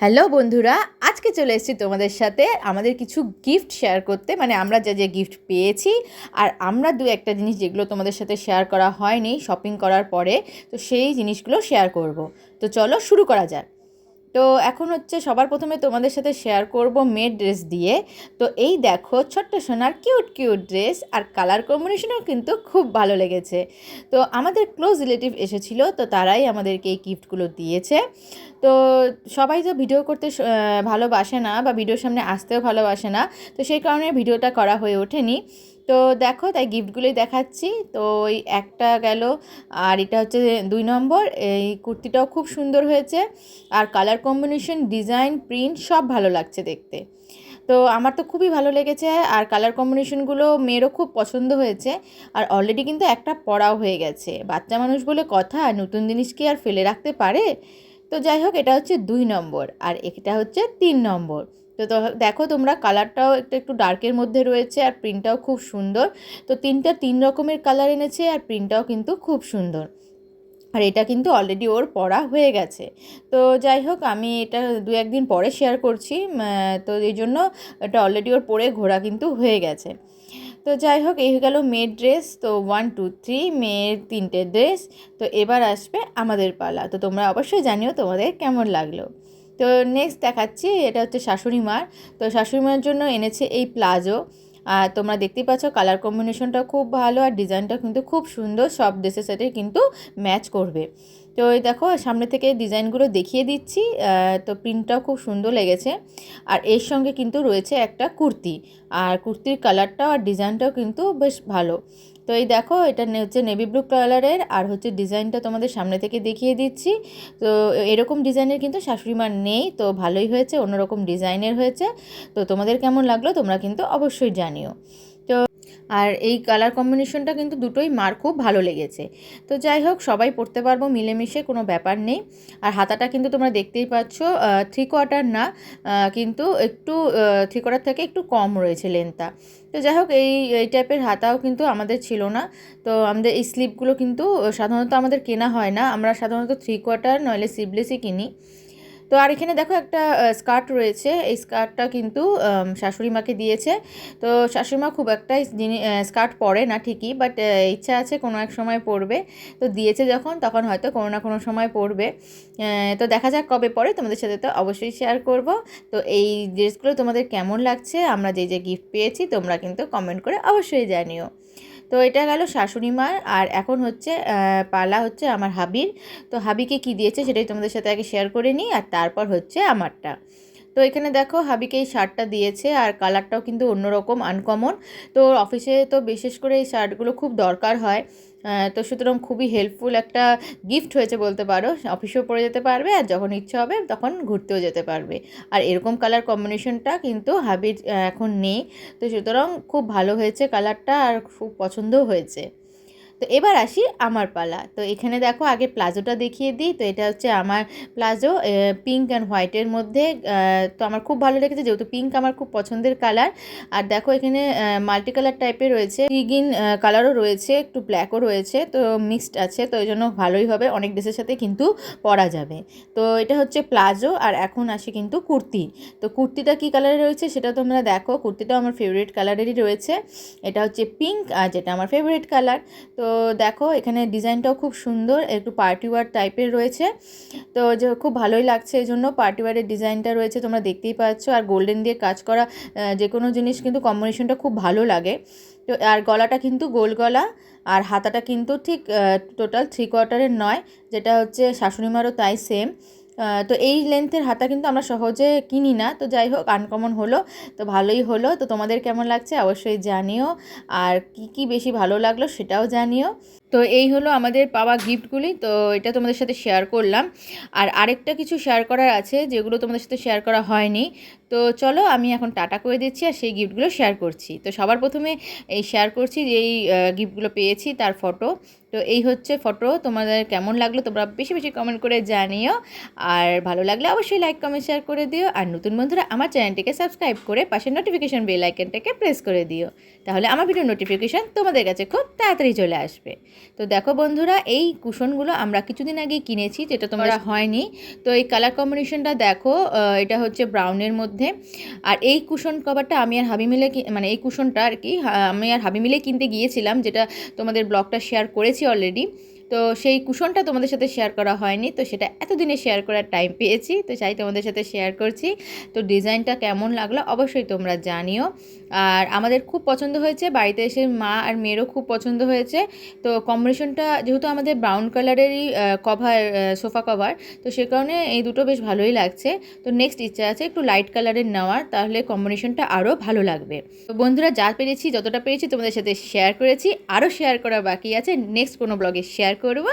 Hello বন্ধুরা, আজকে চলে এসেছি তোমাদের সাথে আমাদের কিছু গিফট শেয়ার করতে। মানে আমরা যা, যে গিফট পেয়েছি, আর আমরা দু একটা জিনিস যেগুলো তোমাদের সাথে শেয়ার করা হয়নি শপিং করার পরে, তো সেই জিনিসগুলো শেয়ার করব। তো চলো শুরু করা যাক। তো এখন হচ্ছে সবার প্রথমে তোমাদের সাথে শেয়ার করব মেয়ের ড্রেস দিয়ে। তো এই দেখো, ছোট্ট সোনার কিউট কিউট ড্রেস আর কালার কম্বিনেশনও কিন্তু খুব ভালো লেগেছে। তো আমাদের ক্লোজ রিলেটিভ এসেছিল, তো তারাই আমাদেরকে এই গিফটগুলো দিয়েছে। তো সবাই তো ভিডিও করতে ভালোবাসে না বা ভিডিওর সামনে আসতেও ভালোবাসে না, তো সেই কারণে ভিডিওটা করা হয়ে ওঠেনি। তো দেখো, তাই গিফটগুলোই দেখাচ্ছি। তো ওই একটা গেল, আর এটা হচ্ছে দুই নম্বর। এই কুর্তিটাও খুব সুন্দর হয়েছে। আর কালার কম্বিনেশন ডিজাইন প্রিন্ট সব ভালো লাগছে দেখতে। তো আমার তো খুবই ভালো লেগেছে, আর কালার কম্বিনেশনগুলো মেয়েরও খুব পছন্দ হয়েছে। আর অলরেডি কিন্তু একটা পড়াও হয়ে গেছে। বাচ্চা মানুষ বলে কথা নতুন জিনিস কি আর ফেলে রাখতে পারে? তো যাই হোক, এটা হচ্ছে দুই নম্বর, আর এটা হচ্ছে তিন নম্বর। তো দেখো তোমরা কালারটাও একটু একটু ডার্কের মধ্যে রয়েছে আর প্রিন্টটাও খুব সুন্দর। তো তিনটা তিন রকমের কালার এনেছে আর প্রিন্টটাও কিন্তু খুব সুন্দর। আর এটা কিন্তু অলরেডি ওর পড়া হয়ে গেছে। তো যাই হোক, আমি এটা দু একদিন পরে শেয়ার করছি তো এই জন্য এটা অলরেডি ওর পরে ঘোরা কিন্তু হয়ে গেছে। তো যাই হোক, এই গেল মেয়ের ড্রেস তো ওয়ান টু থ্রি মেয়ের তিনটে ড্রেস তো এবার আসবে আমাদের পালা। তো তোমরা অবশ্যই জানিও তোমাদের কেমন লাগল। তো নেক্সট দেখাচ্ছি, এটা হচ্ছে শাশুড়ি মার। তো শাশুড়ি মার জন্য এনেছে এই প্লাজো। আর তোমরা দেখতেই পাচ্ছ কালার কম্বিনেশনটা খুব ভালো আর ডিজাইনটা কিন্তু খুব সুন্দর। সব ড্রেসের সাথে কিন্তু ম্যাচ করবে। তো এই দেখো, সামনে থেকে ডিজাইনগুলো দেখিয়ে দিচ্ছি। তো প্রিন্টটাও খুব সুন্দর লেগেছে। আর এর সঙ্গে কিন্তু রয়েছে একটা কুর্তি। আর কুর্তির কালারটাও আর ডিজাইনটাও কিন্তু বেশ ভালো। তো এই দেখো, এটা হচ্ছে নেভি ব্লু কালারের। আর হচ্ছে ডিজাইনটা তোমাদের সামনে থেকে দেখিয়ে দিচ্ছি। তো এরকম ডিজাইনের কিন্তু শাশুড়িমার নেই। তো ভালোই হয়েছে, অন্যরকম ডিজাইনের হয়েছে। তো তোমাদের কেমন লাগল তোমরা কিন্তু অবশ্যই জানিও। আর এই কালার কম্বিনেশনটা কিন্তু দুটোই মার খুব ভালো লেগেছে। তো যাই হোক, সবাই পড়তে পারব, মিলেমিশে কোনো ব্যাপার নেই। আর হাতাটা কিন্তু তোমরা দেখতেই পাচ্ছ থ্রি কোয়ার্টার না কিন্তু একটু থ্রি কোয়ার্টার থেকে একটু কম রয়েছে লেন্থটা তো যাই হোক, এই এই টাইপের হাতাও কিন্তু আমাদের ছিল না। তো আমাদের এই স্লিপগুলো কিন্তু সাধারণত আমাদের কেনা হয় না। আমরা সাধারণত থ্রি কোয়ার্টার নইলে স্লিভলেসই কিনি। তো আর এখানে দেখো একটা স্কার্ট রয়েছে। এই স্কার্টটা কিন্তু শাশুড়ি মাকে দিয়েছে। তো শাশুড়ি মা খুব একটা স্কার্ট পরে না ঠিকই বাট ইচ্ছা আছে কোনো এক সময় পরবে। তো দিয়েছে যখন, তখন হয়তো কোনো না কোনো সময় পরবে। তো দেখা যাক কবে পরে, তোমাদের সাথে তো অবশ্যই শেয়ার করব। তো এই ড্রেসগুলো তোমাদের কেমন লাগছে, আমরা যে যে গিফট পেয়েছি, তোমরা কিন্তু কমেন্ট করে অবশ্যই জানিও। তো এটা গেল শাশুড়ি মার, আর এখন হচ্ছে পালা হচ্ছে আমার হাবির। তো হাবিকে কি দিয়েছে সেটাই তোমাদের সাথে আগে শেয়ার করে নিই, আর তারপর হচ্ছে আমারটা। তো এখানে দেখো হাবিকে এই শার্টটা দিয়েছে আর কালারটাও কিন্তু অন্যরকম আনকমন তো অফিসে তো বিশেষ করে এই শার্টগুলো খুব দরকার হয়। তো সুতরাং খুবই হেল্পফুল একটা গিফট হয়েছে বলতে পারো। অফিসেও পরে যেতে পারবে আর যখন ইচ্ছা হবে তখন ঘুরতেও যেতে পারবে। আর এরকম কালার কম্বিনেশনটা কিন্তু হাবির এখন নেই। তো সুতরাং খুব ভালো হয়েছে কালারটা আর খুব পছন্দও হয়েছে। তো এবার আসি আমার পালা। তো এখানে দেখো আগে প্লাজোটা দেখিয়ে দিই। তো এটা হচ্ছে আমার প্লাজো পিঙ্ক অ্যান্ড হোয়াইটের মধ্যে। তো আমার খুব ভালো লেগেছে, যেহেতু পিঙ্ক আমার খুব পছন্দের কালার আর দেখো এখানে মাল্টি কালার টাইপের রয়েছে। গ্রিন কালারও রয়েছে, একটু ব্ল্যাকও রয়েছে। তো মিক্সড আছে, তো এই জন্য ভালোই হবে। অনেক ড্রেসের সাথে কিন্তু পরা যাবে। তো এটা হচ্ছে প্লাজো, আর এখন আসি কিন্তু কুর্তি। তো কুর্তিটা কী কালারের রয়েছে সেটা তোমরা দেখো। কুর্তিটাও আমার ফেভারিট কালারেরই রয়েছে। এটা হচ্ছে পিঙ্ক আর যেটা আমার ফেভারিট কালার তো দেখো, এখানে ডিজাইনটাও খুব সুন্দর, একটু পার্টি ওয়ার টাইপের রয়েছে। তো যে খুব ভালোই লাগছে এই জন্য পার্টি ওয়ারের ডিজাইনটা রয়েছে, তোমরা দেখতেই পাচ্ছ। আর গোল্ডেন দিয়ে কাজ করা যে কোনো জিনিস কিন্তু কম্বিনেশনটা খুব ভালো লাগে। তো, আর গলাটা কিন্তু গোল গলা, আর হাতাটা কিন্তু ঠিক টোটাল থ্রি কোয়ার্টারের নয়, যেটা হচ্ছে শাশুড়ি মারও তাই সেম তো এই লেন্থের হাতা কিন্তু আমরা সহজে কিনি না। তো যাই হোক আনকমন হলো, তো ভালোই হলো। তো তোমাদের কেমন লাগছে অবশ্যই জানিও। আর কি কি বেশি ভালো লাগল সেটাও জানিও। তো এই হলো আমাদের পাওয়া গিফটগুলি তো এটা তোমাদের সাথে শেয়ার করলাম। আর আরেকটা কিছু শেয়ার করার আছে, যেগুলো তোমাদের সাথে শেয়ার করা হয়নি। তো চলো আমি এখন টাটা করে দিচ্ছি আর সেই গিফটগুলো শেয়ার করছি। তো সবার প্রথমে এই শেয়ার করছি যে এই গিফটগুলো পেয়েছি তার ফটো তো এই হচ্ছে ফটো তোমাদের কেমন লাগল তোমরা বেশি বেশি কমেন্ট করে জানিও। আর ভালো লাগলে অবশ্যই লাইক কমেন্ট শেয়ার করে দিও। আর নতুন বন্ধুরা আমার চ্যানেলটিকে সাবস্ক্রাইব করে পাশের নোটিফিকেশন বেল আইকনটাকে প্রেস করে দিও। তাহলে আমার ভিডিও নোটিফিকেশন তোমাদের কাছে খুব তাড়াতাড়ি চলে আসবে। তো দেখো বন্ধুরা এই কুশনগুলো আমরা কিছুদিন আগে কিনেছি যেটা তোমরা হয়নি। তো এই কালার কম্বিনেশনটা দেখো এটা হচ্ছে ব্রাউনের মধ্যে। আর এই কুশন কভারটা আমি আর হাবি মিলে মানে এই কুশনটা আর কি আমি আর হাবি মিলে কিনতে গিয়েছিলাম যেটা তোমাদের ব্লগটা শেয়ার করেছি অলরেডি তো সেই কুশনটা তোমাদের সাথে শেয়ার করা হয়নি, তো সেটা এতদিনে শেয়ার করার টাইম পেয়েছি, তো চাই তোমাদের সাথে শেয়ার করছি। তো ডিজাইনটা কেমন লাগল অবশ্যই তোমরা জানিও। আর আমাদের খুব পছন্দ হয়েছে, বাড়িতে এসে মা আর মেয়েরও খুব পছন্দ হয়েছে। তো কম্বিনেশনটা যেহেতু আমাদের ব্রাউন কালারেরই কভার সোফা কভার তো সে কারণে এই দুটো বেশ ভালোই লাগছে। তো নেক্সট ইচ্ছা আছে একটু লাইট কালারের নেওয়ার, তাহলে কম্বিনেশনটা আরও ভালো লাগবে। তো বন্ধুরা, যা পেরেছি, যতটা পেরেছি তোমাদের সাথে শেয়ার করেছি আরও শেয়ার করা বাকি আছে। নেক্সট কোনো ব্লগে শেয়ার করব।